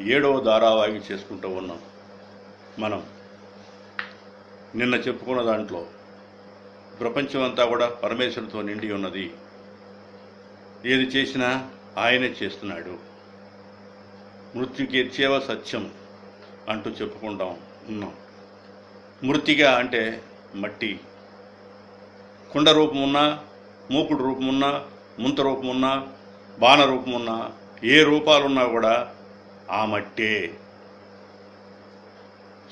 ఏడవ ధారావాగి చేసుకుంటూ ఉన్నాం మనం. నిన్న చెప్పుకున్న దాంట్లో ప్రపంచం అంతా కూడా పరమేశ్వరుతో నిండి ఉన్నది. ఏది చేసినా ఆయనే చేస్తున్నాడు. మృత్యుకీర్చేవ సత్యం అంటూ చెప్పుకుంటాం ఉన్నాం. మృతిగా అంటే మట్టి. కుండ రూపం ఉన్నా మూకుడు రూపమున్నా ముంత రూపం ఉన్నా బాణ రూపమున్నా ఏ రూపాలున్నా కూడా ఆ మట్టే.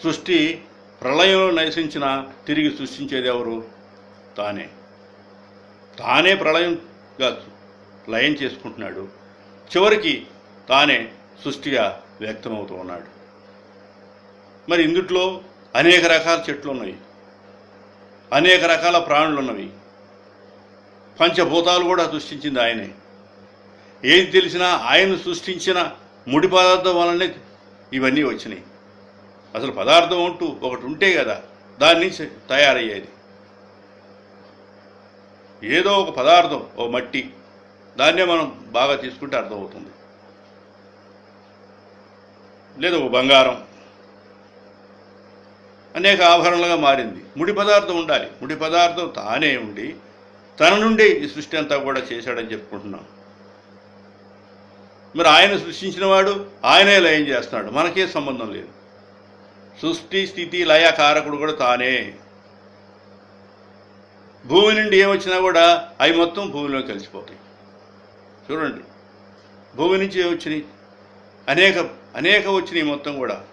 సృష్టి ప్రళయంలో నశించిన తిరిగి సృష్టించేది ఎవరు? తానే. తానే ప్రళయంగా లయం చేసుకుంటున్నాడు. చివరికి తానే సృష్టిగా వ్యక్తమవుతూ ఉన్నాడు. మరి ఇందుట్లో అనేక రకాల చెట్లు ఉన్నాయి. అనేక రకాల ప్రాణులు ఉన్నవి. పంచభూతాలు కూడా సృష్టించింది ఆయనే. ఏది తెలిసినా ఆయన సృష్టించిన ముడి పదార్థం వలనే ఇవన్నీ వచ్చినాయి. అసలు పదార్థం అంటూ ఒకటి ఉంటే కదా దాని నుంచి తయారయ్యేది. ఏదో ఒక పదార్థం ఓ మట్టి దాన్నే మనం బాగా తీసుకుంటే అర్థమవుతుంది. లేదా ఒక బంగారం. అనేక ఆభరణలుగా మారింది. ముడి పదార్థం ఉండాలి. ముడి పదార్థం తానే ఉండి తన నుండి ఈ సృష్టి అంతా కూడా చేశాడని చెప్పుకుంటున్నాం. మరి ఆయన సృష్టించినవాడు ఆయనే లయం చేస్తున్నాడు. మనకే సంబంధం లేదు. సృష్టి స్థితి లయ కారకుడు కూడా తానే. భూమి నుండి ఏమొచ్చినా కూడా అవి మొత్తం భూమిలో కలిసిపోతాయి. చూడండి. భూమి నుంచి ఏమొచ్చినాయి అనేక అనేక వచ్చినాయి మొత్తం కూడా.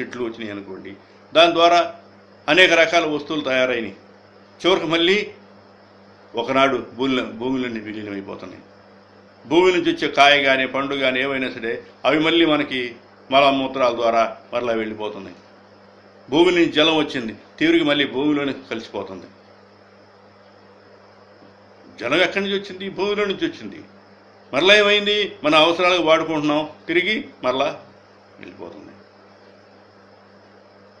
చెట్లు వచ్చినాయి అనుకోండి. దాని ద్వారా అనేక రకాల వస్తువులు తయారైనవి చివరికి మళ్ళీ ఒకనాడు భూమిలో భూమిలోని విలీనమైపోతున్నాయి. భూమి నుంచి వచ్చే కాయ కానీ పండు కానీ ఏవైనా సరే అవి మళ్ళీ మనకి మలమూత్రాల ద్వారా మరలా వెళ్ళిపోతున్నాయి భూమి నుంచి జలం వచ్చింది తీరుకి మళ్ళీ భూమిలోనే కలిసిపోతుంది. జలం ఎక్కడి నుంచి వచ్చింది? భూమిలో నుంచి వచ్చింది. మరలా ఏమైంది? మన అవసరాలకు వాడుకుంటున్నాం తిరిగి మరలా వెళ్ళిపోతుంది.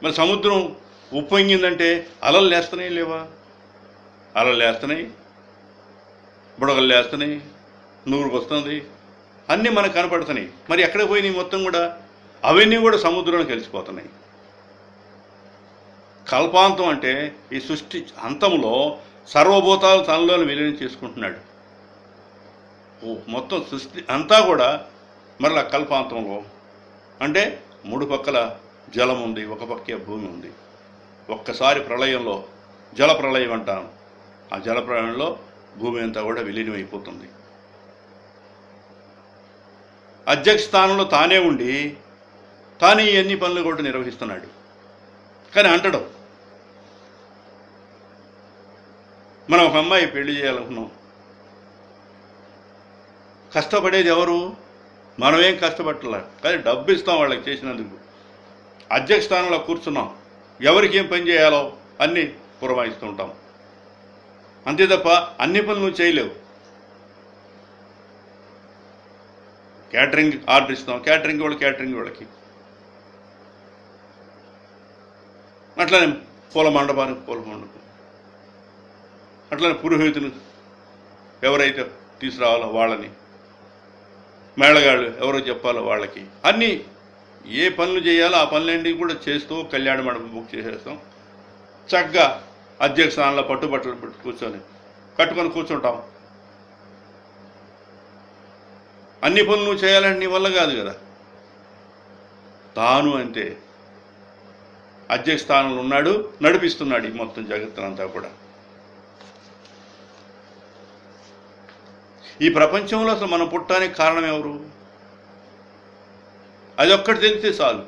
మరి సముద్రం ఉప్పొంగిందంటే అలలు లేస్తున్నాయి లేవా? అలలు లేస్తున్నాయి బుడగలు లేస్తున్నాయి నూరుకు వస్తుంది. అన్నీ మనకు కనపడుతున్నాయి. మరి ఎక్కడ పోయినాయి మొత్తం కూడా? అవన్నీ కూడా సముద్రంలో కలిసిపోతున్నాయి. కల్పాంతం అంటే ఈ సృష్టి అంతంలో సర్వభూతాలు తనలో విలీనం చేసుకుంటున్నాడు. ఓ మొత్తం సృష్టి అంతా కూడా మరలా కల్పాంతంలో. అంటే మూడు పక్కల జలం ఉంది ఒక పక్కే భూమి ఉంది. ఒక్కసారి ప్రళయంలో జల ప్రళయం అంటాను ఆ జల ప్రళయంలో భూమి అంతా కూడా విలీనమైపోతుంది. అధ్యక్ష స్థానంలో తానే ఉండి తానే ఈ అన్ని పనులు కూడా నిర్వహిస్తున్నాడు. కానీ అంటడం మనం ఒక అమ్మాయి పెళ్ళి చేయాలనుకున్నాం. కష్టపడేది ఎవరు? మనమేం కష్టపడలే కానీ డబ్బు ఇస్తాం వాళ్ళకి చేసినందుకు. అధ్యక్ష స్థానంలో కూర్చున్నాం. ఎవరికి ఏం పని చేయాలో అన్నీ పురమాయిస్తుంటాం. అంతే తప్ప అన్ని పనులు చేయలేవు. క్యాటరింగ్ ఆర్డర్ ఇస్తాం క్యాటరింగ్ వాళ్ళు క్యాటరింగ్ వాళ్ళకి. అట్లానే పూల మండపానికి పూల మండపం అట్లనే పురోహితులు ఎవరైతే తీసుకురావాలో వాళ్ళని మేళగాళ్ళు ఎవరో చెప్పాలో వాళ్ళకి. అన్నీ ఏ పనులు చేయాలో ఆ పనులన్నీ కూడా చేస్తూ కళ్యాణ మండపం బుక్ చేసేస్తాం. చక్కగా అధ్యక్ష స్థానంలో పట్టుబట్టలు పెట్టి కూర్చొని కట్టుకొని కూర్చుంటాం. అన్ని పనులు చేయాలని చేయాలంటే నీ వల్ల కాదు కదా. తాను అంతే అధ్యక్ష స్థానంలో ఉన్నాడు నడిపిస్తున్నాడు ఈ మొత్తం జగత్తునంతా కూడా. ఈ ప్రపంచంలో అసలు మనం పుట్టడానికి కారణం ఎవరు? అది ఒక్కటి తెలిస్తే చాలు.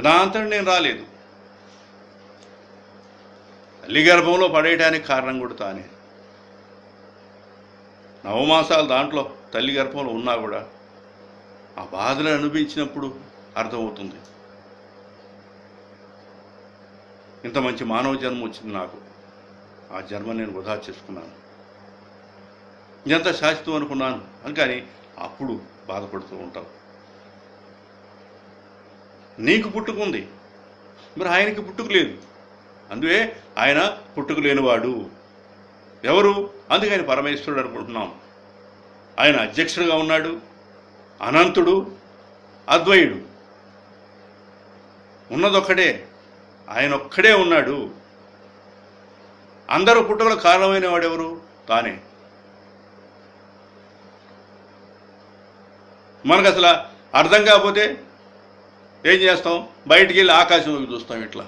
నా అంతటి నేను రాలేదు. తల్లి గర్భంలో పడేయడానికి కారణం కూడా తానే. నవమాసాలు దాంట్లో తల్లి గర్భంలో ఉన్నా కూడా ఆ బాధలు అనిపించినప్పుడు అర్థమవుతుంది. ఇంత మంచి మానవ జన్మ వచ్చింది నాకు. ఆ జన్మ నేను వృధా చేసుకున్నాను. ఇదంతా శాశ్వతం అనుకున్నాను. అని కానీ అప్పుడు బాధపడుతూ ఉంటావు. నీకు పుట్టుకుంది మరి ఆయనకి పుట్టుకు లేదు. అందుకే ఆయన పుట్టుకు లేనివాడు. ఎవరు? అందుకని పరమేశ్వరుడు అనుకుంటున్నాం. ఆయన అధ్యక్షుడుగా ఉన్నాడు అనంతుడు అద్వయుడు ఉన్నదొక్కడే ఆయన ఒక్కడే ఉన్నాడు. అందరూ పుట్టుకల కారణమైన వాడెవరు తానే. మనకు అసలు అర్థం కాకపోతే ఏం చేస్తాం? బయటికి వెళ్ళి ఆకాశంలోకి చూస్తాం ఇట్లా.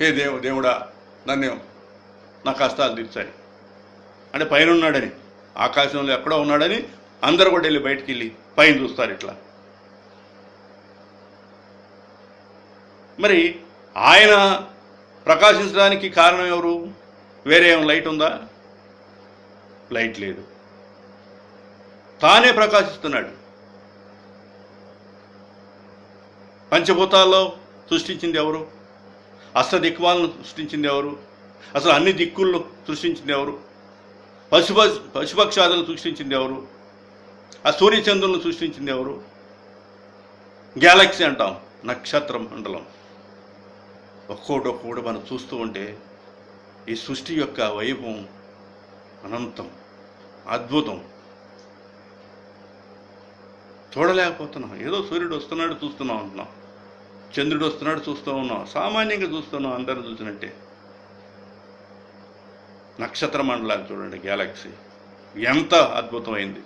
హే దేవు దేవుడా నన్ను? నా కష్టాలు తీర్చాలి. అంటే పైన ఉన్నాడని ఆకాశంలో ఎక్కడో ఉన్నాడని అందరు కూడా వెళ్ళి బయటికి వెళ్ళి పైన చూస్తారు ఇట్లా. మరి ఆయన ప్రకాశించడానికి కారణం ఎవరు? వేరే ఏం లైట్ ఉందా? లైట్ లేదు. తానే ప్రకాశిస్తున్నాడు. పంచభూతాల్లో సృష్టించింది ఎవరు? అష్ట దిక్వాలను సృష్టించింది ఎవరు? అసలు అన్ని దిక్కుల్లో సృష్టించింది ఎవరు? పశుప పశుపక్షాదులను సృష్టించింది ఎవరు? ఆ సూర్యచంద్రులను సృష్టించింది ఎవరు? గ్యాలక్సీ అంటాం నక్షత్ర మండలం. ఒక్కోటి ఒక్కోటి మనం చూస్తూ ఉంటే ఈ సృష్టి యొక్క వైభవం అనంతం అద్భుతం. చూడలేకపోతున్నాం. ఏదో సూర్యుడు వస్తున్నాడు చూస్తున్నాం అంటున్నాం. చంద్రుడు వస్తున్నాడు చూస్తూ ఉన్నాం. సామాన్యంగా చూస్తున్నాం అందరిని చూసినట్టే. నక్షత్ర మండలాలు చూడండి గ్యాలక్సీ ఎంత అద్భుతమైంది.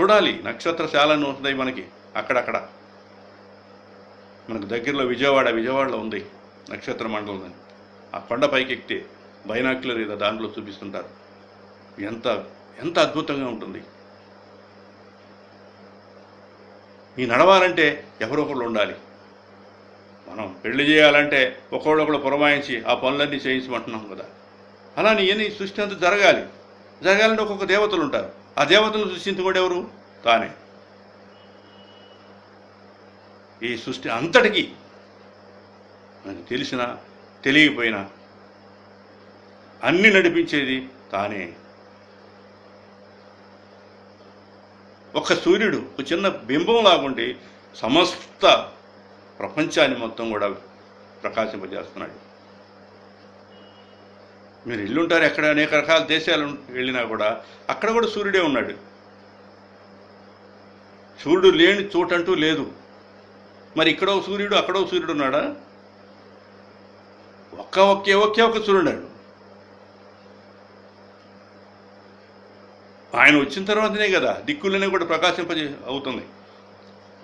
చూడాలి నక్షత్రశాలను ఉంటాయి మనకి అక్కడక్కడ. మనకు దగ్గరలో విజయవాడ విజయవాడలో ఉంది నక్షత్ర మండలం అని ఆ కొండ పైకి ఎక్కితే బైనాక్యులర్ ఏదో దాంట్లో చూపిస్తుంటారు. ఎంత ఎంత అద్భుతంగా ఉంటుంది. ఈ నడవాలంటే ఎవరో ఒకళ్ళు ఉండాలి. మనం పెళ్ళి చేయాలంటే ఒకళ్ళొకళ్ళు పురమాయించి ఆ పనులన్నీ చేయించమంటున్నాం కదా. అలానే ఇవన్నీ సృష్టి అంతా జరగాలి. జరగాలంటే ఒక్కొక్క దేవతలు ఉంటారు. ఆ దేవతలను కూడా ఎవరు? తానే. ఈ సృష్టి అంతటికీ మనకు తెలిసిన తెలియకపోయినా అన్ని నడిపించేది తానే. ఒక సూర్యుడు ఒక చిన్న బింబం లాగుండి సమస్త ప్రపంచాన్ని మొత్తం కూడా ప్రకాశింపజేస్తున్నాడు. మీరు ఇల్లుంటారు ఎక్కడ అనేక రకాల దేశాలు వెళ్ళినా కూడా అక్కడ కూడా సూర్యుడే ఉన్నాడు. సూర్యుడు లేని చోటంటూ లేదు. మరి ఇక్కడో సూర్యుడు అక్కడో సూర్యుడు ఉన్నాడా? ఒక్క ఒకే ఒకే ఒక సూర్యుడు ఆయన వచ్చిన తర్వాతనే కదా దిక్కులనే కూడా ప్రకాశింపజే అవుతుంది.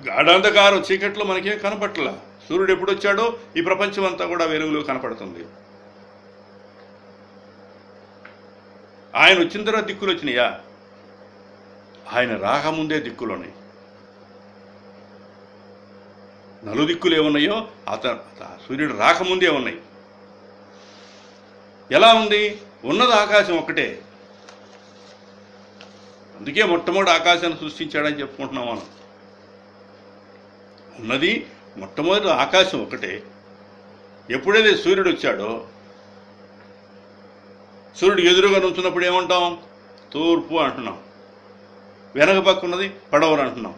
గాఢాంధకారం చీకట్లో మనకేం కనపట్ల? సూర్యుడు ఎప్పుడు వచ్చాడో ఈ ప్రపంచం అంతా కూడా వెలుగులో కనపడుతుంది. ఆయన వచ్చిన తర్వాత దిక్కులు వచ్చినాయా? ఆయన రాకముందే దిక్కులు ఉన్నాయి. నలుదిక్కులు ఏమున్నాయో అతను సూర్యుడు రాకముందే ఉన్నాయి. ఎలా ఉంది? ఉన్నది ఆకాశం ఒక్కటే. అందుకే మొట్టమొదటి ఆకాశాన్ని సృష్టించాడని చెప్పుకుంటున్నాం మనం. ఉన్నది మొట్టమొదటి ఆకాశం ఒకటే ఎప్పుడైతే సూర్యుడు వచ్చాడో సూర్యుడు ఎదురుగా నుంచున్నప్పుడు ఏమంటాం? తూర్పు అంటున్నాం. వెనక పక్క ఉన్నది పడవరు అంటున్నాం.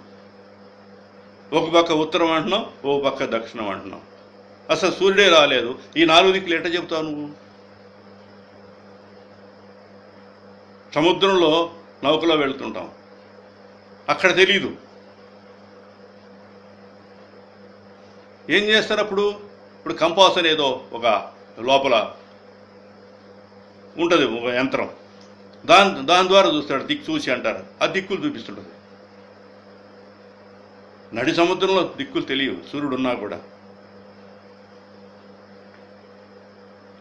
ఒక పక్క ఉత్తరం అంటున్నాం ఒక పక్క దక్షిణం అంటున్నాం. అసలు సూర్యుడే రాలేదు. ఈ నాలుగు దిక్కులు ఎట్ట చెబుతావు నువ్వు? సముద్రంలో నౌకలో వెళ్తుంటాం. అక్కడ తెలీదు. ఏం చేస్తారు అప్పుడు? ఇప్పుడు కంపాస్ అనేదో ఒక లోపల ఉంటుంది ఒక యంత్రం. దాని దాని ద్వారా చూస్తాడు దిక్కు చూసి అంటారు. ఆ దిక్కులు చూపిస్తుంటుంది. నడి సముద్రంలో దిక్కులు తెలియవు సూర్యుడు ఉన్నా కూడా.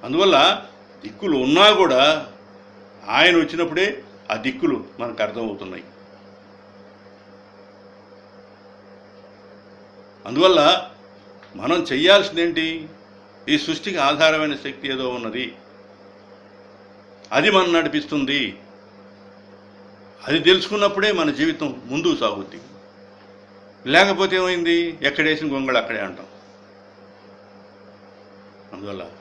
అందువల్ల దిక్కులు ఉన్నా కూడా ఆయన వచ్చినప్పుడే ఆ దిక్కులు మనకు అర్థమవుతున్నాయి. అందువల్ల మనం చెయ్యాల్సిందేంటి? ఈ సృష్టికి ఆధారమైన శక్తి ఏదో ఉన్నది. అది మనం నడిపిస్తుంది. అది తెలుసుకున్నప్పుడే మన జీవితం ముందుకు సాగుద్ది. లేకపోతే ఏమైంది? ఎక్కడేసిన గొంగళ అక్కడే అంటాం. అందువల్ల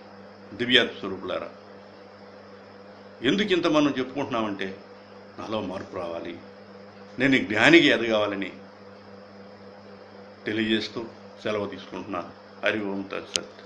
దివ్యాత్మ స్వరూపులారా ఎందుకు ఇంత మనం చెప్పుకుంటున్నామంటే నాలో మార్పు రావాలి. నేను జ్ఞానికి ఎదగాలని తెలియజేస్తూ సెలవు తీసుకుంటున్నాను. హరి ఓం తత్సత్.